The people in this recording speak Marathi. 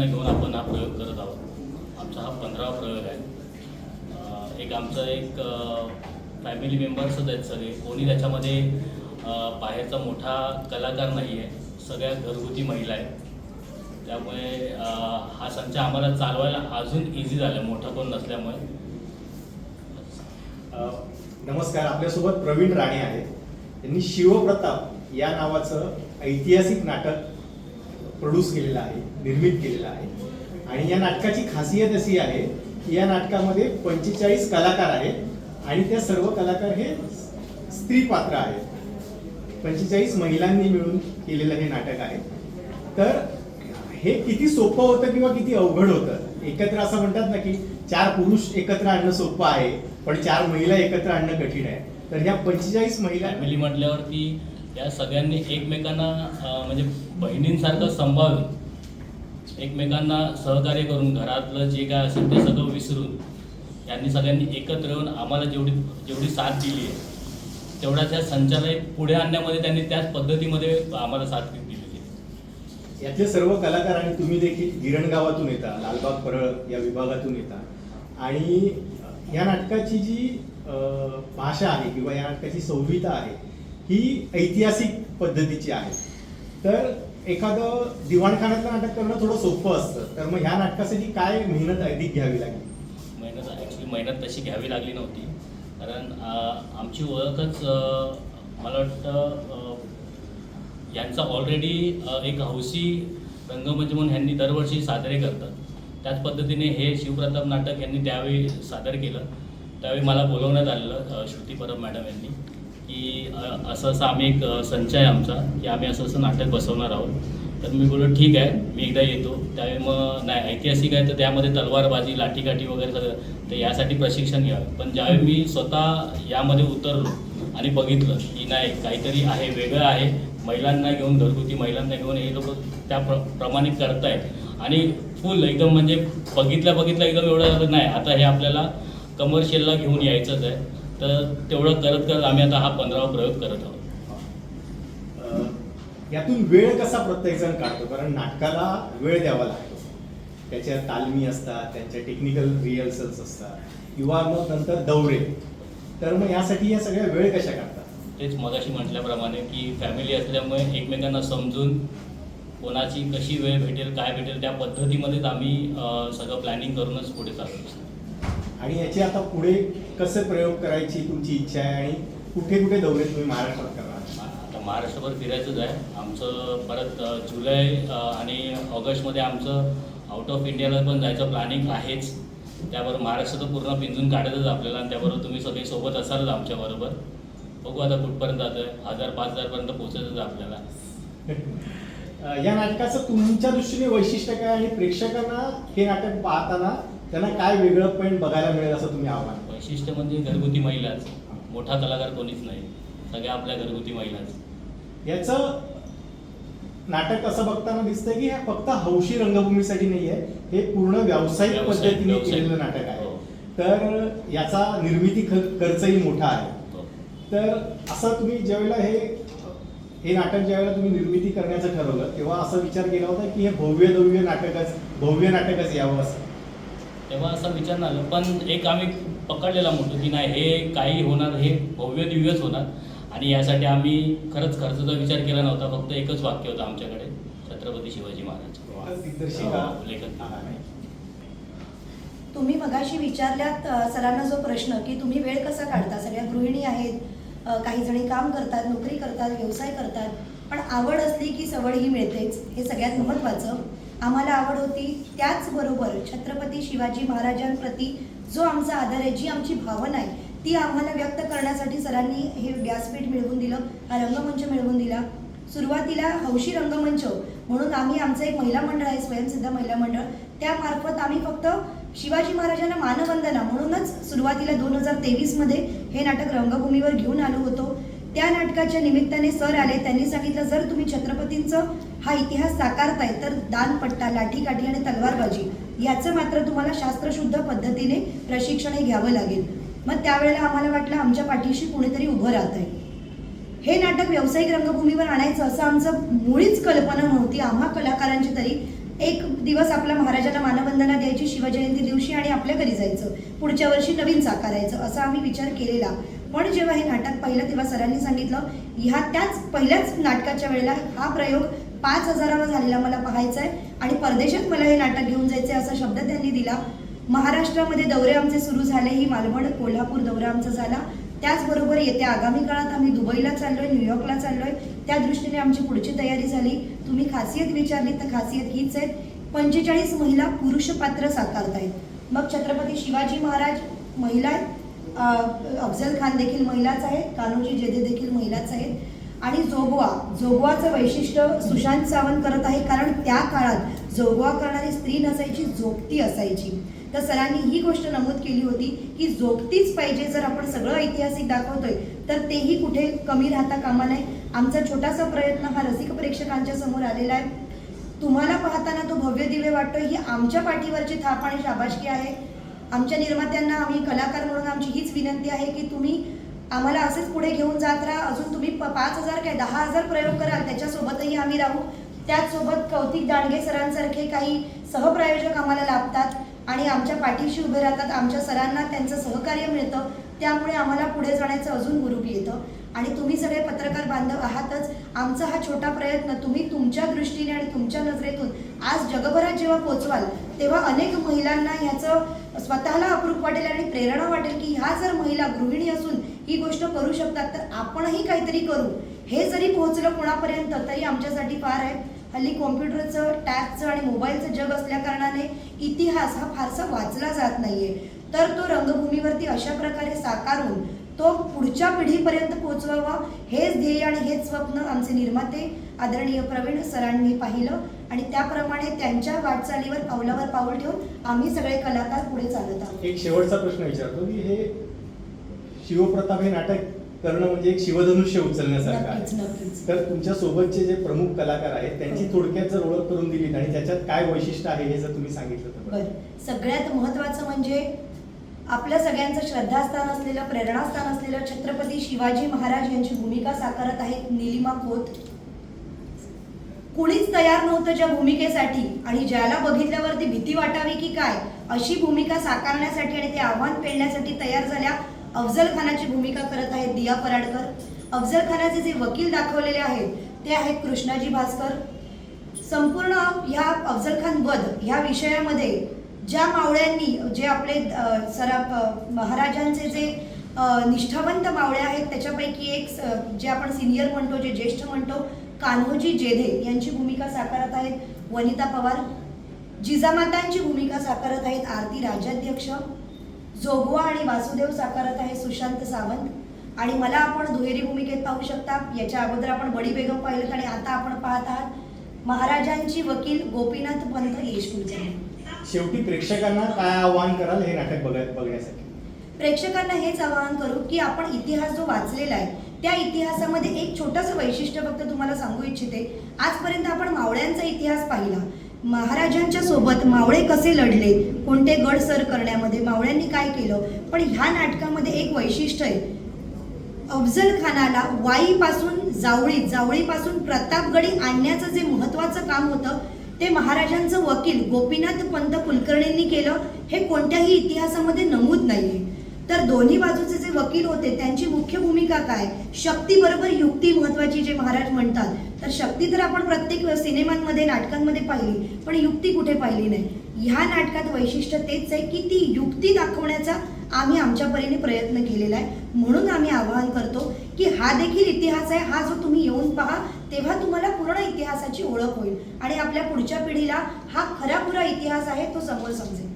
अ, घेऊन आपण हा प्रयोग करत आहोत. आमचा हा पंधरावा प्रयोग आहे. एक आमचं एक फॅमिली मेंबर्सच आहेत सगळे. कोणी त्याच्यामध्ये बाहेरचा मोठा कलाकार नाही आहे. सगळ्या घरगुती महिला आहेत. त्यामुळे हा संच आम्हाला चालवायला अजून इझी झालं. मोठा कोण नसल्यामुळे. नमस्कार. आपल्यासोबत प्रवीण राणे आहेत. त्यांनी शिवप्रताप या नावाचं ऐतिहासिक नाटक प्रोड्यूस केलेला आहे निर्मित केलेला आहे. आणि या नाटकाची खासियत अशी आहे की या नाटकामध्ये पंचेचाळीस कलाकार आहेत आणि त्या सर्व कलाकार हे स्त्री पात्र आहेत. पंचेचाळीस महिलांनी मिळून केलेलं हे नाटक आहे. तर हे किती सोपं होतं किंवा किती अवघड होतं? एकत्र असं म्हणतात ना की चार पुरुष एकत्र आणणं सोपं आहे पण चार महिला एकत्र आणणं कठीण आहे. तर ह्या पंचेचाळीस महिला म्हणजे म्हटल्यावरती या सगळ्यांनी एकमेकांना म्हणजे बहिणींसारखं सांभाळून एकमेकांना सहकार्य करून घरातलं जे काय असेल ते सगळं विसरून यांनी सगळ्यांनी एकत्र येऊन आम्हाला जेवढी जेवढी साथ दिली आहे तेवढ्या त्या संचालय पुढे आणण्यामध्ये त्यांनी त्याच पद्धतीमध्ये आम्हाला साथ दिलेली आहे. यातले सर्व कलाकार आणि तुम्ही देखील गिरण गावातून येता लालबाग परळ या विभागातून येता. आणि या नाटकाची जी भाषा आहे किंवा या नाटकाची संहिता आहे ही ऐतिहासिक पद्धतीची आहे. तर एखादं दिवाणखान्यातलं नाटक करणं थोडं सोपं असतं. तर मग ह्या नाटकासाठी काय मेहनत अधिक घ्यावी लागली? मेहनत ॲक्च्युली मेहनत तशी घ्यावी लागली नव्हती. कारण आमची ओळखच मला वाटतं यांचा ऑलरेडी एक हौसी रंगमंच म्हणून ह्यांनी दरवर्षी साजरे करतात. त्याच पद्धतीने हे शिवप्रताप नाटक यांनी त्यावेळी सादर केलं. त्यावेळी मला बोलवण्यात आलेलं श्रुती परब मॅडम यांनी. असं असं आम्ही एक संच आहे आमचा की आम्ही असं असं नाटक बसवणार आहोत. तर मी बोललो ठीक आहे मी एकदा येतो. त्यावेळी मग नाही ऐतिहासिक आहे तर त्यामध्ये तलवारबाजी लाठीकाठी वगैरे सगळं तर यासाठी प्रशिक्षण घ्यावं. पण ज्यावेळी मी स्वतः यामध्ये उतरलो आणि बघितलं की नाही काहीतरी आहे वेगळं आहे महिलांना घेऊन घरगुती महिलांना घेऊन हे लोक त्या प्र प्रमाणे करतायत. आणि फुल एकदम म्हणजे बघितल्या बघितल्या एकदम एवढं झालं नाही आता हे आपल्याला कमर्शियलला घेऊन यायचंच आहे. तर तेवढं करत करत आम्ही आता हा पंधरावा प्रयोग करत आहोत. यातून वेळ कसा प्रत्येक जण काढतो? कारण नाटकाला वेळ द्यावा लागतो. त्याच्या तालमी असतात त्यांच्या टेक्निकल रिहर्सल्स असतात किंवा मग नंतर दौरे. तर मग यासाठी या सगळ्या वेळ कशा काढतात? तेच मगाशी म्हटल्याप्रमाणे की फॅमिली असल्यामुळे एकमेकांना समजून कोणाची कशी वेळ भेटेल काय भेटेल त्या पद्धतीमध्येच आम्ही सगळं प्लॅनिंग करूनच पुढे चालू असतो. आणि याचे आता पुढे कसे प्रयोग करायची तुमची इच्छा आहे आणि कुठे कुठे दौरे तुम्ही महाराष्ट्रात करणार आता महाराष्ट्रभर फिरायचंच आहे. आमचं परत जुलै आणि ऑगस्टमध्ये आमचं आउट ऑफ इंडियाला पण जायचं प्लॅनिंग आहेच. त्याबरोबर महाराष्ट्र तर पूर्ण पिंजून काढायचंच आपल्याला आणि त्याबरोबर तुम्ही सगळे सोबत असालच आमच्याबरोबर बघू आता कुठपर्यंत जातं आहे हजार पाच हजारपर्यंत पोचायचंच आहे आपल्याला. या नाटकाचं तुमच्या दृष्टीने वैशिष्ट्य काय आणि प्रेक्षकांना हे नाटक पाहताना त्यांना काय वेगळं पण बघायला मिळेल असं तुम्ही आव्हान? वैशिष्ट्य म्हणजे घरगुती महिलाच. मोठा कलाकार कोणीच नाही. सगळ्या आपल्या घरगुती महिलाच. याचं नाटक असं बघताना दिसतंय की हे फक्त हौशी रंगभूमीसाठी नाही आहे हे पूर्ण व्यावसायिक व्यावसायिक- पद्धतीने व्यावसायिक. केलेलं नाटक आहे. हो. तर याचा निर्मिती ख- खर्चही मोठा आहे. हो. तर असं तुम्ही ज्यावेळेला हे हे नाटक ज्यावेळेला तुम्ही निर्मिती करण्याचं ठरवलं तेव्हा असा विचार केला होता की हे भव्य दव्य नाटकच भव्य नाटकच यावं असं. तेव्हा असा विचार नाही आला. पण एक आम्ही पकडलेला म्हणतो की नाही हे काही होणार हे भव्य दिव्यच होणार. आणि यासाठी आम्ही खरंच खर्चाचा विचार केला नव्हता फक्त एकच वाक्य होतं आमच्याकडे छत्रपती शिवाजी महाराज. हो. तुम्ही मगाशी विचारल्यात सरांना जो प्रश्न की तुम्ही वेळ कसा काढता? सगळ्या गृहिणी आहेत काही जणी काम करतात नोकरी करतात व्यवसाय करतात पण आवड असली की सवड ही मिळतेच हे सगळ्यात महत्त्वाचं. आम्हाला आवड होती. त्याचबरोबर छत्रपती शिवाजी महाराजांप्रती जो आमचा आदर आहे जी आमची भावना आहे ती आम्हाला व्यक्त करण्यासाठी सरांनी हे व्यासपीठ मिळवून दिलं हा रंगमंच मिळवून दिला. सुरुवातीला हौशी रंगमंच म्हणून आम्ही आमचं एक महिला मंडळ आहे स्वयंसिद्ध महिला मंडळ. त्यामार्फत आम्ही फक्त शिवाजी महाराजांना मानवंदना म्हणूनच सुरुवातीला दोन हजार तेवीसमध्ये हे नाटक रंगभूमीवर घेऊन आलो होतो. त्या नाटकाच्या निमित्ताने सर आले. त्यांनी सांगितलं जर तुम्ही छत्रपतींचं हा इतिहास साकारताय तर दानपट्टा लाठीकाठी आणि तलवारबाजी याचं मात्र तुम्हाला शास्त्रशुद्ध पद्धतीने प्रशिक्षण हे घ्यावं लागेल. मग त्यावेळेला आम्हाला वाटलं आमच्या पाठीशी कुणीतरी उभं राहत आहे हे नाटक व्यावसायिक रंगभूमीवर आणायचं असं आमचं मुळीच कल्पना नव्हती. आम्हा कलाकारांची तरी एक दिवस आपल्या महाराजांना मानवंदना द्यायची शिवजयंती दिवशी आणि आपल्या घरी जायचं पुढच्या वर्षी नवीन साकारायचं असा आम्ही विचार केलेला. पण जेव्हा हे नाटक पाहिलं तेव्हा सरांनी सांगितलं ह्या त्याच पहिल्याच नाटकाच्या वेळेला हा प्रयोग पाच हजारावर झालेला मला पाहायचा आहे आणि परदेशात मला हे नाटक घेऊन जायचं आहे असा शब्द त्यांनी दिला. महाराष्ट्रामध्ये दौरे आमचे सुरू झाले ही मालवण कोल्हापूर दौरा आमचा झाला. त्याचबरोबर येत्या आगामी काळात आम्ही दुबईला चाललोय न्यूयॉर्कला चाललोय. त्या दृष्टीने आमची पुढची तयारी झाली. तुम्ही खासियत विचारली तर खासियत हीच आहे. पंचेचाळीस महिला पुरुष पात्र साकारतायत. मग छत्रपती शिवाजी महाराज महिला आहेत. अफजल खान देखील महिलाच आहेत कान्होजी जेदे देखील महिलाच आहेत. आणि जोगवा जोगवाचं वैशिष्ट्य सुशांत सावंत करत आहे कारण त्या काळात जोगवा करणारी स्त्री नसायची जोगती असायची. तर सरांनी ही गोष्ट नमूद केली होती की जोगतीच पाहिजे जर आपण सगळं ऐतिहासिक दाखवतोय तर तेही कुठे कमी राहता कामा नये. आमचा छोटासा प्रयत्न हा रसिक प्रेक्षकांच्या समोर आलेला आहे. तुम्हाला पाहताना तो भव्य दिव्य वाटतोय ही आमच्या पाठीवरची थाप आणि शाबाशकी आहे. आमच्या निर्मात्यांना आम्ही कलाकार म्हणून आमची हीच विनंती आहे की तुम्ही आम्हाला असेच पुढे घेऊन जात राहा. अजून तुम्ही प- पाच हजार काय दहा हजार प्रयोग कराल त्याच्यासोबतही आम्ही राहू. त्याचसोबत कौतिक दांडगे सरांसारखे काही सहप्रायोजक आम्हाला लाभतात आणि आमच्या पाठीशी उभे राहतात. आमच्या सरांना त्यांचं सहकार्य मिळतं. त्यामुळे आम्हाला पुढे जाण्याचं अजून गुरुप येतं. आणि तुम्ही सगळे पत्रकार बांधव आहातच. आमचा हा छोटा प्रयत्न तुम्ही तुमच्या दृष्टीने आणि तुमच्या नजरेतून आज जगभरात जेव्हा पोचवाल तेव्हा अनेक महिलांना ह्याचं स्वतःला अप्रूप वाटेल आणि प्रेरणा वाटेल की ह्या जर महिला गृहिणी असून ही गोष्ट करू शकतात तर आपणही काहीतरी करू. हे जरी पोहोचलं कोणापर्यंत तरी आमच्यासाठी फार आहे. हल्ली कॉम्प्युटरचं टॅबचं आणि मोबाईलचं जग असल्या कारणाने इतिहास हा फारसा वाचला जात नाही आहे तर तो रंगभूमीवरती अशा प्रकारे साकारून तो पुढच्या पिढीपर्यंत पोहोचवावा हेच ध्येय आणि हेच स्वप्न आमचे निर्माते आदरणीय प्रवीण सरांनी पाहिलं. आणि त्याप्रमाणे त्यांच्या वाटचालीवर पावलावर पाऊल ठेवून आम्ही सगळे कलाकार पुढे चालत आहोत. एक शेवटचा प्रश्न विचारतो की हे शिवप्रताप हे नाटक करणं म्हणजे एक शिवधनुष्य उचलण्यासारखं तर तुमच्या सोबतचे जे प्रमुख कलाकार आहेत त्यांची हो. थोडक्यात जर ओळख करून दिलीत आणि त्याच्यात काय वैशिष्ट्य आहे हे जर तुम्ही सांगितलं तर सगळ्यात महत्वाचं म्हणजे आपल्या सगळ्यांचं श्रद्धास्थान असलेलं प्रेरणास्थान असलेलं छत्रपती शिवाजी महाराज यांची भूमिका साकारत आहेत निलिमा खोत. कुणीच तयार नव्हतं ज्या भूमिकेसाठी आणि ज्याला बघितल्यावरती भीती वाटावी की काय अशी भूमिका साकारण्यासाठी आणि ते आव्हान पेलण्यासाठी तयार झाल्या अफजल खानाची भूमिका करत आहेत दिया पराडकर. अफजल खानाचे जे वकील दाखवलेले आहेत ते आहेत कृष्णाजी भास्कर. संपूर्ण ह्या अफजल खान वध ह्या विषयामध्ये ज्या मावळ्यांनी जे आपले अ, सरा महाराजांचे जे निष्ठावंत मावळे आहेत त्याच्यापैकी एक जे आपण सिनियर म्हणतो जे ज्येष्ठ म्हणतो कान्होजी जेधे यांची भूमिका साकारत आहेत वनिता पवार. जिजामातांची भूमिका साकारत आहेत आरती राज्याध्यक्ष. जोगवा आणि वासुदेव साकारत आहे सुशांत सावंत. आणि मला आपण दुहेरी भूमिकेत पाहू शकता याच्या अगोदर आपण बडी बेगम पाहिलं आणि आता आपण पाहत आहात महाराजांची वकील गोपीनाथ पंत यश शेवटी प्रेक्षकांना काय आवाहन कराल हे नाटक बघण्यासाठी? प्रेक्षकांना हेच आवाहन करू की आपण इतिहास जो वाचलेला आहे त्या इतिहासामध्ये एक छोटंसं वैशिष्ट्य फक्त तुम्हाला सांगू इच्छिते. आजपर्यंत आपण मावळ्यांचा इतिहास पाहिला. महाराजांच्या सोबत मावळे कसे लढले कोणते गड सर करण्यामध्ये मावळ्यांनी काय केलं पण ह्या नाटकामध्ये एक वैशिष्ट्य आहे. अफजल खानाला वाईपासून जावळी जावळीपासून प्रतापगडी आणण्याचं जे महत्वाचं काम होतं ते महाराजांचं वकील गोपीनाथ पंत कुलकर्णींनी केलं हे कोणत्याही इतिहासामध्ये नमूद नाहीये. तर दोन्ही बाजूचे जे वकील होते त्यांची मुख्य भूमिका काय? शक्ती बरोबर युक्ती महत्वाची जे महाराज म्हणतात. तर शक्ती तर आपण प्रत्येक सिनेमांमध्ये नाटकांमध्ये पाहिली पण युक्ती कुठे पाहिली नाही? ह्या नाटकात वैशिष्ट्य तेच आहे की ती युक्ती दाखवण्याचा आम्ही आमच्या परीने प्रयत्न केलेला आहे. म्हणून आम्ही आवाहन करतो की हा देखील इतिहास आहे. हा जो तुम्ही येऊन पहा तेव्हा तुम्हाला पूर्ण इतिहासाची ओळख होईल. आणि आपल्या पुढच्या पिढीला हा खरा पुरा इतिहास आहे तो समोर समजेल.